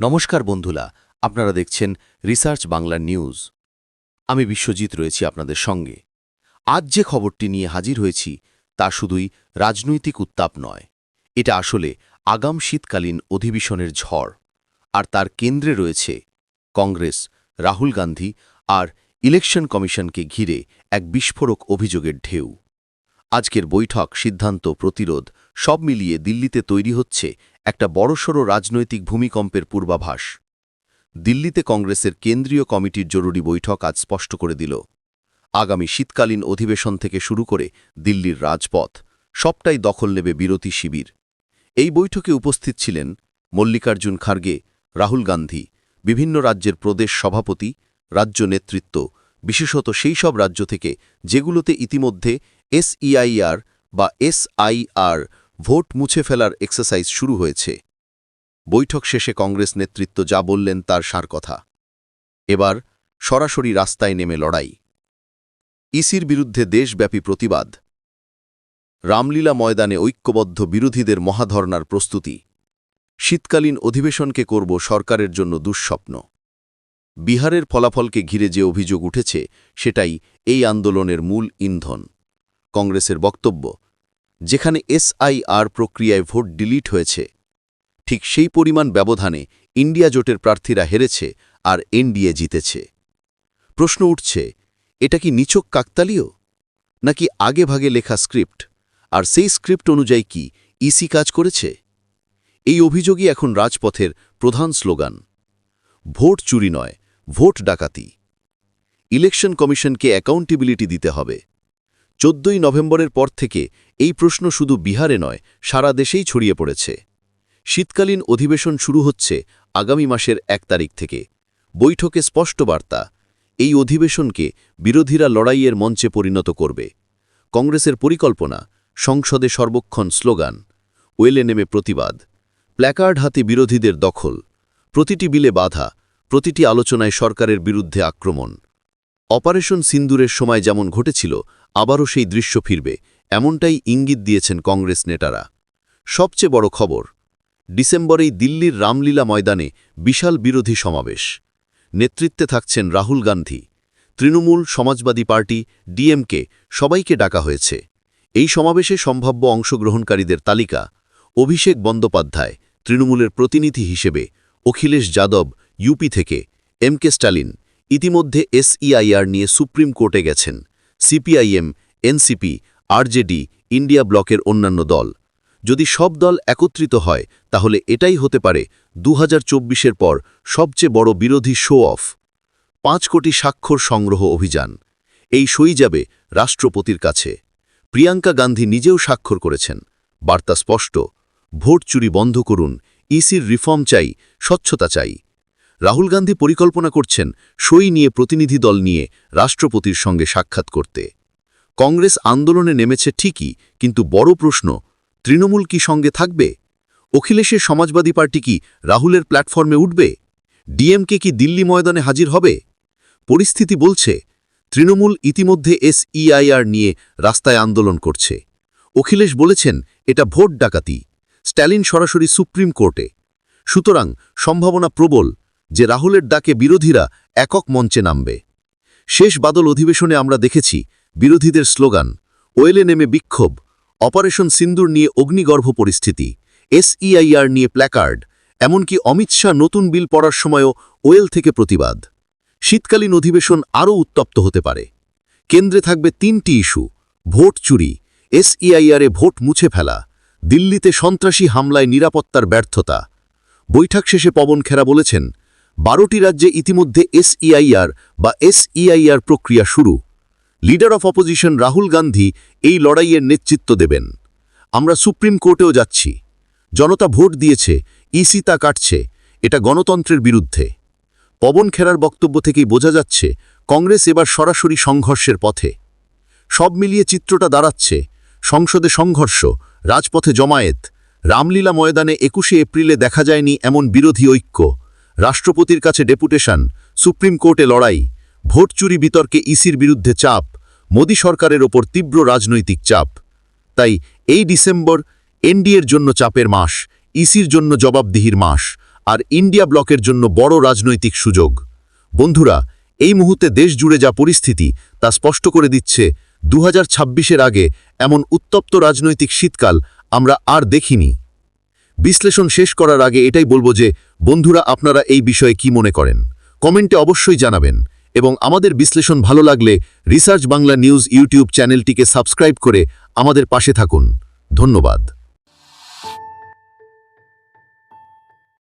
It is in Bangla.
নমস্কার বন্ধুরা, আপনারা দেখছেন রিসার্চ বাংলা নিউজ। আমি বিশ্বজিৎ রয়েছি আপনাদের সঙ্গে। আজ যে খবরটি নিয়ে হাজির হয়েছি, তা শুধুই রাজনৈতিক উত্তাপ নয়। এটা আসলে আগাম শীতকালীন অধিবেশনের ঝড়, আর তার কেন্দ্রে রয়েছে কংগ্রেস, রাহুল গান্ধী আর ইলেকশন কমিশনকে ঘিরে এক বিস্ফোরক অভিযোগের ঢেউ। আজকের বৈঠক, সিদ্ধান্ত, প্রতিরোধ সব মিলিয়ে দিল্লিতে তৈরি হচ্ছে একটা বড়সড় রাজনৈতিক ভূমিকম্পের পূর্বাভাস। দিল্লিতে কংগ্রেসের কেন্দ্রীয় কমিটির জরুরি বৈঠক আজ স্পষ্ট করে দিল। আগামী শীতকালীন অধিবেশন থেকে শুরু করে দিল্লির রাজপথ, সবটাই দখল নেবে বিরতি শিবির। এই বৈঠকে উপস্থিত ছিলেন মল্লিকার্জুন খার্গে, রাহুল গান্ধী, বিভিন্ন রাজ্যের প্রদেশ সভাপতি, রাজ্য নেতৃত্ব, বিশেষত সেই সব রাজ্য থেকে যেগুলোতে ইতিমধ্যে এসইআইআর বা এসআইআর ভোট মুছে ফেলার এক্সারসাইজ শুরু হয়েছে। বৈঠক শেষে কংগ্রেস নেতৃত্ব যা বললেন তার সার কথা। এবার সরাসরি রাস্তায় নেমে লড়াই। ইসির বিরুদ্ধে দেশব্যাপী প্রতিবাদ। রামলীলা ময়দানে ঐক্যবদ্ধ বিরোধীদের মহাধর্নার প্রস্তুতি। শীতকালীন অধিবেশনকে করব সরকারের জন্য দুঃস্বপ্ন। বিহারের ফলাফলকে ঘিরে যে অভিযোগ উঠেছে, সেটাই এই আন্দোলনের মূল ইন্ধন। কংগ্রেসের বক্তব্য যেখানে এসআইআর প্রক্রিয়ায় ভোট ডিলিট হয়েছে। ঠিক সেই পরিমাণ ব্যবধানে ইন্ডিয়া জোটের প্রার্থীরা হেরেছে আর এনডিএ জিতেছে। প্রশ্ন উঠছে, এটা কি নিচক কাকতালীয়? নাকি আগে ভাগে লেখা স্ক্রিপ্ট? আর সেই স্ক্রিপ্ট অনুযায়ী কি ইসি কাজ করেছে? এই অভিযোগই এখন রাজপথের প্রধান স্লোগান। ভোট চুরি নয়, ভোট ডাকাতি। ইলেকশন কমিশনকে অ্যাকাউন্টেবিলিটি দিতে হবে। চোদ্দই নভেম্বরের পর থেকে এই প্রশ্ন শুধু বিহারে নয়, সারা দেশেই ছড়িয়ে পড়েছে। শীতকালীন অধিবেশন শুরু হচ্ছে আগামী মাসের এক তারিখ থেকে। বৈঠকে স্পষ্ট বার্তা, এই অধিবেশনকে বিরোধীরা লড়াইয়ের মঞ্চে পরিণত করবে। কংগ্রেসের পরিকল্পনা, সংসদে সর্বক্ষণ স্লোগান, ওয়েলে নেমে প্রতিবাদ, প্ল্যাকার্ড হাতে বিরোধীদের দখল, প্রতিটি বিলে বাধা, প্রতিটি আলোচনায় সরকারের বিরুদ্ধে আক্রমণ। অপারেশন সিন্দুরের সময় যেমন ঘটেছিল আবারও সেই দৃশ্য ফিরবে, এমনটাই ইঙ্গিত দিয়েছেন কংগ্রেস নেতারা। সবচেয়ে বড় খবর, ডিসেম্বরেই দিল্লির রামলীলা ময়দানে বিশাল বিরোধী সমাবেশ। নেতৃত্বে থাকছেন রাহুল গান্ধী। তৃণমূল সমাজবাদী পার্টি, ডিএমকে, সবাইকে ডাকা হয়েছে। এই সমাবেশে সম্ভাব্য অংশগ্রহণকারীদের তালিকা, অভিষেক বন্দ্যোপাধ্যায়, তৃণমূলের প্রতিনিধি হিসেবে, অখিলেশ যাদব, ইউপি থেকে, এম কে স্টালিন ইতিমধ্যে এসইআইআর নিয়ে সুপ্রিম কোর্টে গেছেন। সিপিআইএম, এনসিপি, আরজেডি, ইন্ডিয়া ব্লকের অন্যান্য দল। যদি সব দল একত্রিত হয়, তাহলে এটাই হতে পারে দু হাজার পর সবচেয়ে বড় বিরোধী শো অফ পাঁচ কোটি স্বাক্ষর সংগ্রহ অভিযান। এই সই যাবে রাষ্ট্রপতির কাছে। প্রিয়াঙ্কা গান্ধী নিজেও স্বাক্ষর করেছেন। বার্তা স্পষ্ট। ভোট চুরি বন্ধ করুন। ইসির রিফর্ম চাই, স্বচ্ছতা চাই। রাহুল গান্ধী পরিকল্পনা করছেন সই নিয়ে প্রতিনিধি দল নিয়ে রাষ্ট্রপতির সঙ্গে সাক্ষাৎ করতে। কংগ্রেস আন্দোলনে নেমেছে ঠিকই, কিন্তু বড় প্রশ্ন, তৃণমূল কি সঙ্গে থাকবে? অখিলেশের সমাজবাদী পার্টি কি রাহুলের প্ল্যাটফর্মে উঠবে? ডিএমকে কি দিল্লি ময়দানে হাজির হবে? পরিস্থিতি বলছে, তৃণমূল ইতিমধ্যে এসইআইআর নিয়ে রাস্তায় আন্দোলন করছে। অখিলেশ বলেছেন, এটা ভোট ডাকাতি, স্ট্যালিন সরাসরি সুপ্রিম কোর্টে। সুতরাং সম্ভাবনা প্রবল যে রাহুলের ডাকে বিরোধীরা একক মঞ্চে নামবে। শেষ বাদল অধিবেশনে আমরা দেখেছি বিরোধীদের স্লোগান, ওয়েলে নেমে বিক্ষোভ, অপারেশন সিন্দুর নিয়ে অগ্নিগর্ভ পরিস্থিতি, এসইআইআর নিয়ে প্ল্যাকার্ড, এমনকি অমিত শাহ নতুন বিল পড়ার সময়ও ওয়েল থেকে প্রতিবাদ। শীতকালীন অধিবেশন আরও উত্তপ্ত হতে পারে। কেন্দ্রে থাকবে তিনটি ইস্যু, ভোট চুরি, এসইআইআরে ভোট মুছে ফেলা, দিল্লিতে সন্ত্রাসী হামলায় নিরাপত্তার ব্যর্থতা। বৈঠক শেষে পবন খেরা বলেছেন বারোটি রাজ্যে ইতিমধ্যে এসইআইআর বা এসইআইআর প্রক্রিয়া শুরু। Leader of opposition Rahul Gandhi এই লড়াইয়ের নেতৃত্ব দেবেন। আমরা সুপ্রিম কোর্টেও যাচ্ছি। জনতা ভোট দিয়েছে, ইসি তা কাটছে, এটা গণতন্ত্রের বিরুদ্ধে। পবন খেরার বক্তব্য থেকেই বোঝা যাচ্ছে, কংগ্রেস এবার সরাসরি সংঘর্ষের পথে। সব মিলিয়ে চিত্রটা দাঁড়াচ্ছে, সংসদে সংঘর্ষ, রাজপথে জমায়েত, রামলীলা ময়দানে একুশে এপ্রিলে দেখা যায়নি এমন বিরোধী ঐক্য। রাষ্ট্রপতির কাছে ডেপুটেশন, সুপ্রিম কোর্টে লড়াই, ভোট চুরি বিতর্কে ইসির বিরুদ্ধে চাপ, মোদী সরকারের ওপর তীব্র রাজনৈতিক চাপ। তাই এই ডিসেম্বর এনডিএর জন্য চাপের মাস, ইসির জন্য জবাবদিহির মাস, আর ইন্ডিয়া ব্লকের জন্য বড় রাজনৈতিক সুযোগ। বন্ধুরা, এই মুহূর্তে দেশ জুড়ে যা পরিস্থিতি, তা স্পষ্ট করে দিচ্ছে দু হাজার আগে এমন উত্তপ্ত রাজনৈতিক শীতকাল আমরা আর দেখিনি। বিশ্লেষণ শেষ করার আগে এটাই বলব যে, বন্ধুরা, আপনারা এই বিষয়ে কি মনে করেন? কমেন্টে অবশ্যই জানাবেন এবং আমাদের বিশ্লেষণ ভালো লাগলে রিসার্চ বাংলা নিউজ ইউটিউব চ্যানেলটিকে সাবস্ক্রাইব করে আমাদের পাশে থাকুন। ধন্যবাদ।